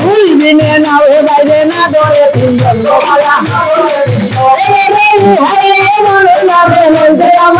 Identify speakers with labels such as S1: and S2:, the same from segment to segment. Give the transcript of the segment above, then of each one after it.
S1: দুই দিনে না ও বাইরে না ধরে তিনজন লোকালা আমার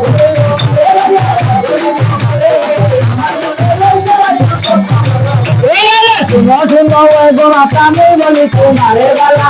S1: আল্লাহ শুনো শুনো এবং আসামে বলি বালা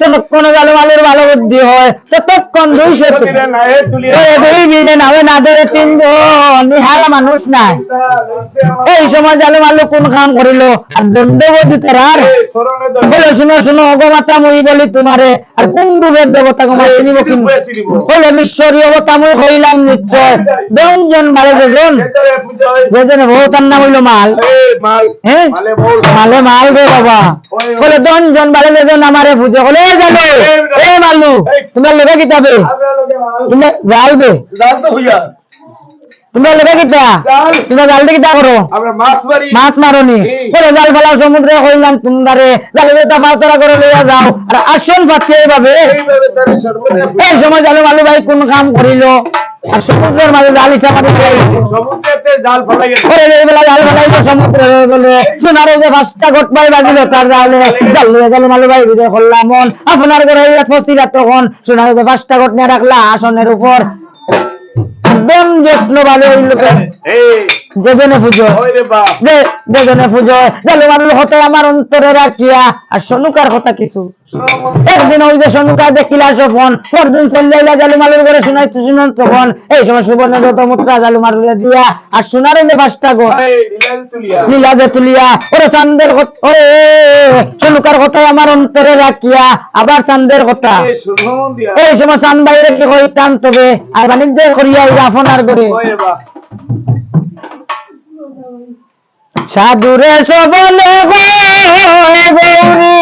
S1: ততক্ষণ গেল মালের ভালো বুদ্ধি হয় ততক্ষণ দুইশো দুই নামে না ধরে তিনজন নিহারা মানুষ নাই। এই সময় জালে মাল্লু কোন কাম করিল? আর দণ্ডবতী তার বলে শুনো শুনো অগমাতা মই বলি তোমারে আর কোন রূপের দেবতা গমা চিনিব কিন্তু বলে মিশ্বরী অবতা মই হইলাম নিশ্চয়। দশজন মালে যেজন যেজনে ভৌতার নাম হইল মাল। হ্যাঁ? মালে মাল রে বাবা। বলে দশজন মালে যেজন আমারে পুজো বলে এ এ মাল্লু তোমার লেখা কিতাবে? তুমি জালবে তোমরা লেখা কিতা? তোমরা জালতে কিতা করো?
S2: মাছ
S1: মারনি। করে জাল সমুদ্রে হইলাম জালে যেটা পাতরা করে লইয়া যাও। আর আসল পাচ্ছি এইভাবে। এই সময় জালে মালু ভাই কোন কাম করিল? আর সমুদ্রের মাঝে জাল ইচ্ছা করে জাল ফেলাই সোনারে যে পাঁচটা গোট পাই বাজিল তার জালে জাল লইয়া জালে মালু ভাই বিজয় করলাম মন। আপনার ঘরে ফসিরা তখন সোনারে যে পাঁচটা গোট নিয়ে রাখলা আসনের উপর। একদম যত্ন ভালো হইল যেজনে পুজো। যেজনে পুজো। জালে মারল হতে আমার অন্তরে রাখিয়া। আর সনুকার কথা কিছু। একদিন ওই যে সনুকা দেখিলা সফন পরদিন চলে জালু মালুর করে শুনাই শুনুন তখন। এই সময় সুবর্ণ যত মুদ্রা জালু মারুলে দিয়া। আর সোনার যে পাঁচটা গো। নীলা যে তুলিয়া। ওরে চান্দের ওরে সনুকার কথা আমার অন্তরে রাখিয়া। আবার চান্দের কথা।
S2: এই
S1: সময় চান বাইরে কি টান তবে? আর বাণিজ্য করিয়া ওই আপনার করে
S2: ওই রে বাপ।
S1: সাধুরে সবলে গৌরী।